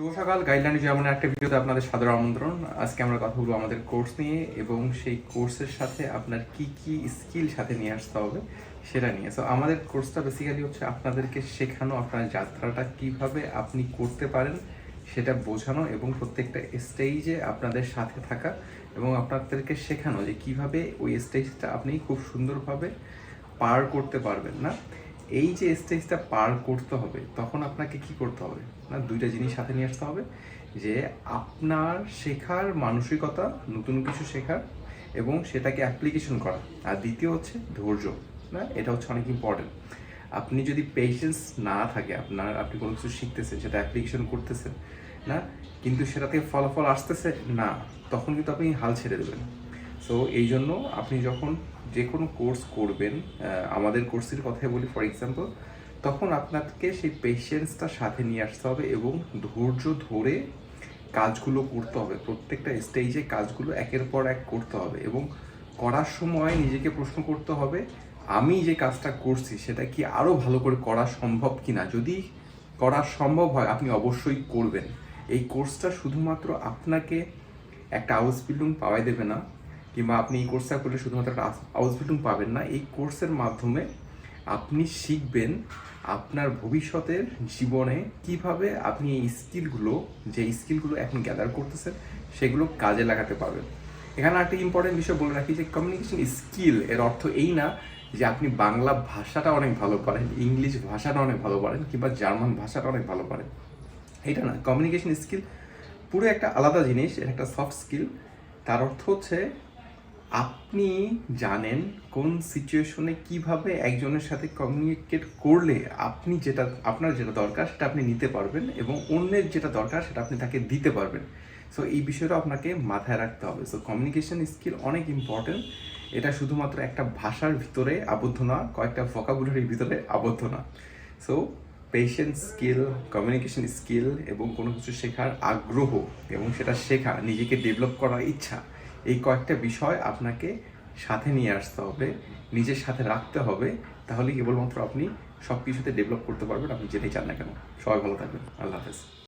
শুভ সকাল গাইডলাইন যেমন একটা ভিডিওতে আপনাদের সাদর আমন্ত্রণ। আজকে আমরা কথা বলব আমাদের কোর্স নিয়ে এবং সেই কোর্সের সাথে আপনার কি কি স্কিল সাথে নিয়ে আসতে হবে সেটা নিয়ে। সো আমাদের কোর্সটা বেসিক্যালি হচ্ছে আপনাদেরকে শেখানো, আপনার যাত্রাটা কীভাবে আপনি করতে পারেন সেটা বোঝানো এবং প্রত্যেকটা স্টেজে আপনাদের সাথে থাকা এবং আপনাদেরকে শেখানো যে কীভাবে ওই স্টেজটা আপনি খুব সুন্দরভাবে পার করতে পারবেন না। এই যে স্টেজটা পার করতে হবে, তখন আপনাকে কি করতে হবে? না, দুইটা জিনিস সাথে নিয়ে আসতে হবে, যে আপনার শেখার মানসিকতা, নতুন কিছু শেখার এবং সেটাকে অ্যাপ্লিকেশন করা। আর দ্বিতীয় হচ্ছে ধৈর্য, না? এটা হচ্ছে অনেক ইম্পর্টেন্ট আপনি যদি পেশেন্স না থাকে, আপনার, আপনি কোনো কিছু শিখতেছেন, সেটা অ্যাপ্লিকেশন করতেছেন, না? কিন্তু সেটা থেকে ফলাফল আসতেছে না, তখন কিন্তু আপনি হাল ছেড়ে দেবেন। সো এই জন্য আপনি যখন যে কোনো কোর্স করবেন আমাদের কোর্সের কথাই বলি ফর এক্সাম্পল তখন আপনাকে সেই পেশেন্সটা সাথে নিয়ে আসতে হবে এবং ধৈর্য ধরে কাজগুলো করতে হবে। প্রত্যেকটা স্টেজে কাজগুলো একের পর এক করতে হবে এবং করার সময় নিজেকে প্রশ্ন করতে হবে, আমি যে কাজটা করছি সেটা কি আরও ভালো করে করা সম্ভব কি না যদি করা সম্ভব হয়, আপনি অবশ্যই করবেন। এই কোর্সটা শুধুমাত্র আপনাকে একটা হাউস বিল্ডিং পাওয়াই দেবে না কিংবা আপনি এই কোর্সটা করলে শুধুমাত্র একটা বিল্ডিং পাবেন না, এই কোর্সের মাধ্যমে আপনি শিখবেন আপনার ভবিষ্যতের জীবনে কীভাবে আপনি এই স্কিলগুলো যে স্কিলগুলো এখন গ্যাদার করতেছেন, সেগুলো কাজে লাগাতে পারবেন। এখানে একটা ইম্পর্টেন্ট বিষয় বলে রাখি যে কমিউনিকেশন স্কিল এর অর্থ এই না যে আপনি বাংলা ভাষাটা অনেক ভালো পারেন, ইংলিশ ভাষাটা অনেক ভালো পারেন, কিংবা জার্মান ভাষাটা অনেক ভালো পারেন। এটা না কমিউনিকেশন স্কিল পুরো একটা আলাদা জিনিস, এটা একটা সফট স্কিল তার অর্থ হচ্ছে আপনি জানেন কোন সিচুয়েশনে কীভাবে একজনের সাথে কমিউনিকেট করলে আপনি যেটা, আপনার যেটা দরকার সেটা আপনি নিতে পারবেন এবং অন্যের যেটা দরকার সেটা আপনি তাকে দিতে পারবেন। সো এই বিষয়টা আপনাকে মাথায় রাখতে হবে। সো কমিউনিকেশন স্কিল অনেক ইম্পর্টেন্ট এটা শুধুমাত্র একটা ভাষার ভিতরে আবদ্ধ না, কয়েকটা ভোকাবুলারির ভিতরে আবদ্ধ না। So patience skill communication skill এবং কোনো কিছু শেখার আগ্রহ এবং সেটা শেখা, নিজেকে ডেভেলপ করার ইচ্ছা। এই কয়েকটা বিষয় আপনাকে সাথে নিয়ে আসতে হবে, নিজের সাথে রাখতে হবে, তাহলে কেবলমাত্র আপনি সব কিছুতে ডেভেলপ করতে পারবেন, আপনি যেটাই চান না কেন। সবাই ভালো থাকবেন। আল্লাহ হাফেজ।